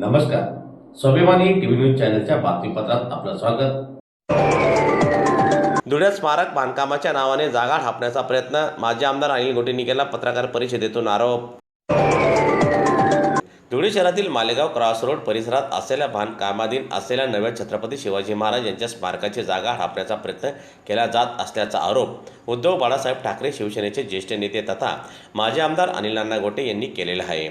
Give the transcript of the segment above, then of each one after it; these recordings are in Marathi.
नमस्कार. स्वाभिमानी टीव्ही न्यूज चॅनलच्या बातमीपत्रात आपलं स्वागत. धुळ्यात स्मारक बांधकामाच्या नावाने जागा हापण्याचा प्रयत्न माजी आमदार अनिल गोटेंनी केला पत्रकार परिषदेतून आरोप. धुळे शहरातील मालेगाव क्रॉस रोड परिसरात असलेल्या बांधकामाधीन असलेल्या नव्या छत्रपती शिवाजी महाराज यांच्या स्मारकाची जागा हडपण्याचा प्रयत्न केला जात असल्याचा आरोप उद्धव बाळासाहेब ठाकरे शिवसेनेचे ज्येष्ठ नेते तथा माजी आमदार अनिल अण्णा गोटे यांनी केलेला आहे.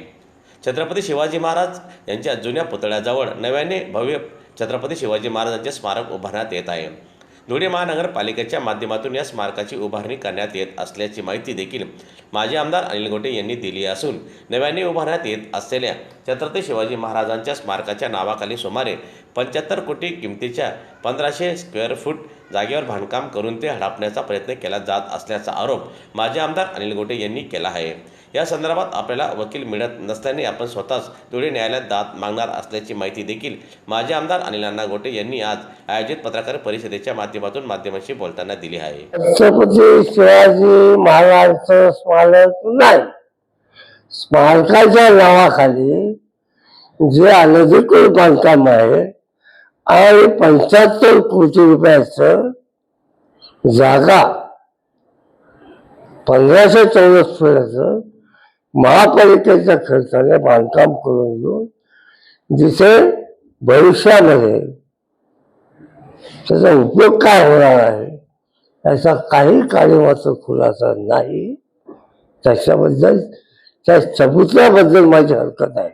छत्रपती शिवाजी महाराज यांच्या जुन्या पुतळ्याजवळ नव्याने भव्य छत्रपती शिवाजी महाराजांचे स्मारक उभारण्यात येत आहे. धुळे महानगरपालिकेच्या माध्यमातून या स्मारकाची उभारणी करण्यात येत असल्याची माहिती देखील माजी आमदार अनिल गोटे यांनी दिली असून नव्याने उभारण्यात येत असलेल्या छत्रपती शिवाजी महाराजांच्या स्मारकाच्या नावाखाली सुमारे पंच्याहत्तर कोटी किमतीच्या पंधराशे स्क्वेअर फूट जागेवर बांधकाम करून ते हडपण्याचा प्रयत्न केला जात असल्याचा आरोप माजी आमदार अनिल गोटे यांनी केला आहे. या संदर्भात आपल्याला वकील मिळत नसल्याने आपण स्वतःच धुळे न्यायालयात दाद मागणार असल्याची माहिती देखील माजी आमदार अनिल अण्णा गोटे यांनी आज आयोजित पत्रकार परिषदेच्या माध्यमातून माध्यमांशी बोलताना दिली आहे. छत्रपती शिवाजी महाराजांचं स्मारक नाही. स्मारकाच्या नावाखाली जे अनधिकृत बांधकाम आहे आणि पंच्याहत्तर कोटी रुपयाचं जागा पंधराशे चौरस फुटाचं महापालिकेच्या खर्चाने बांधकाम करून घेऊन जिथे भविष्यामध्ये त्याचा उपयोग काय होणार आहे याचा काही कार्यवाचा खुलासा नाही. त्याच्याबद्दल त्या चबुतऱ्याबद्दल माझी हरकत आहे.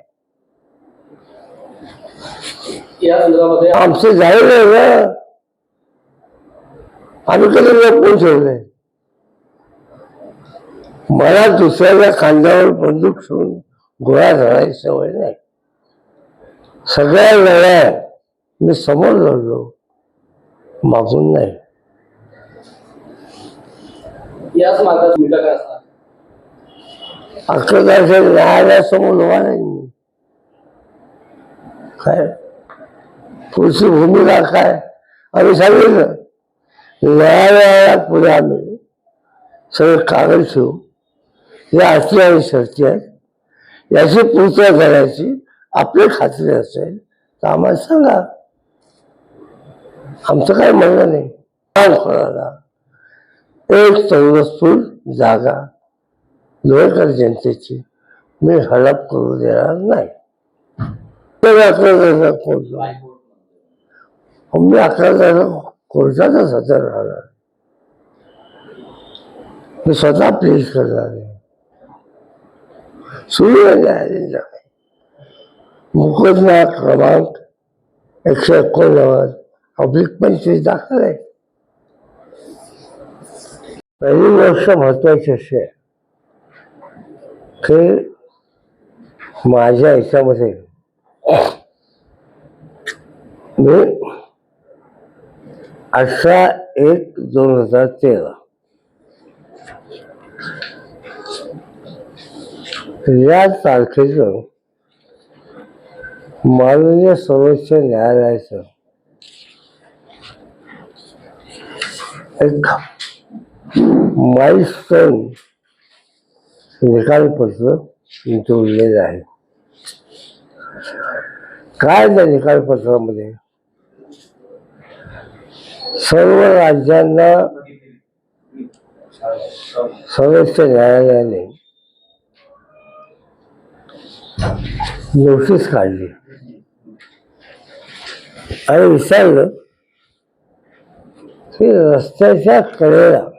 आमचं जाहीर आहे ना. आम्ही कधी लपवून ठेवलंय? मला दुसऱ्याच्या खांद्यावर बंदूक ठेवून गोळ्या धरायची सवय नाही. सगळ्या लढ्या मी समोर लढलो मागून नाही. याच मार्गात काय असणार? अकरा तारखेला न्यायालयासमोर उभा नाही मी. काय? पुढची भूमिका काय? आम्ही सांगितलं न्यायालयाला पुढे आम्ही सगळे कागद ठेवू. या अटी आहे. शर्ती आहेत याची पूर्तता करायची आपली खात्री असेल तर आम्हाला सांगा. आमचं काय म्हणणं नाही. काम करायला एक चौरसपूर जागा. लोहकर जनतेची. मी हडप करू देणार नाही. तर अकरा तारखेला कोर्ट मी अकरा तारखेला कोर्टातच हजर राहणार. मी स्वतः प्लेस करणार आहे आहे. मुकदमा क्रमांक एकशे एकोणनव्वद. ऑब्लिक पंचवीस दाखल आहे. पहिली गोष्ट महत्वाची अशी आहे की माझ्या ह्याच्यामध्ये मी अठरा एक दोन हजार तेरा या तारखेचं माननीय सर्वोच्च न्यायालयाचं एक माइलस्टोन निकालपत्र जोडलेलं आहे. काय त्या निकालपत्रामध्ये? सर्व राज्यांना सर्वोच्च न्यायालयाने नोटीस काढली. आणि विचारलं की रस्त्याच्या कडेला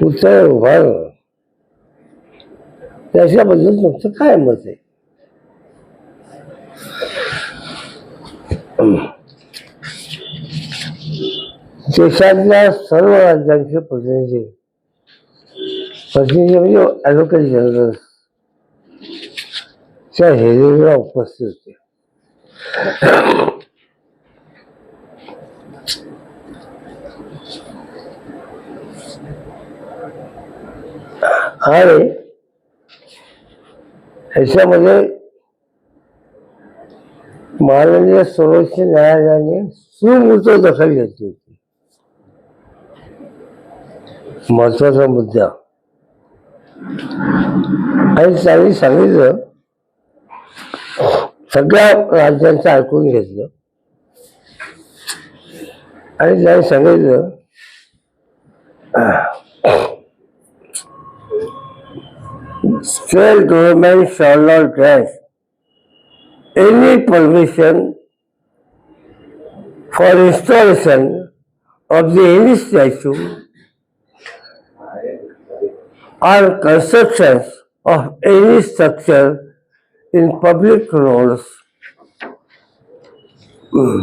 पुतळे उभारणं त्याच्याबद्दल तुमचं काय मत आहे? देशातल्या सर्व राज्यांचे प्रतिनिधी ॲडव्होकेट जनरल च्या हेरिंगला उपस्थित होते आणि ह्याच्यामध्ये माननीय सर्वोच्च न्यायालयाने सुमूर्त दखल घेतली होती महत्त्वाचा मुद्दा आणि त्यांनी सांगितलं सगळ्या राज्यांचं ऐकून घेतलं आणि त्यांनी सांगितलं state government shall not grant any permission for installation of the any statue or constructions of any structure in public roads Hmm.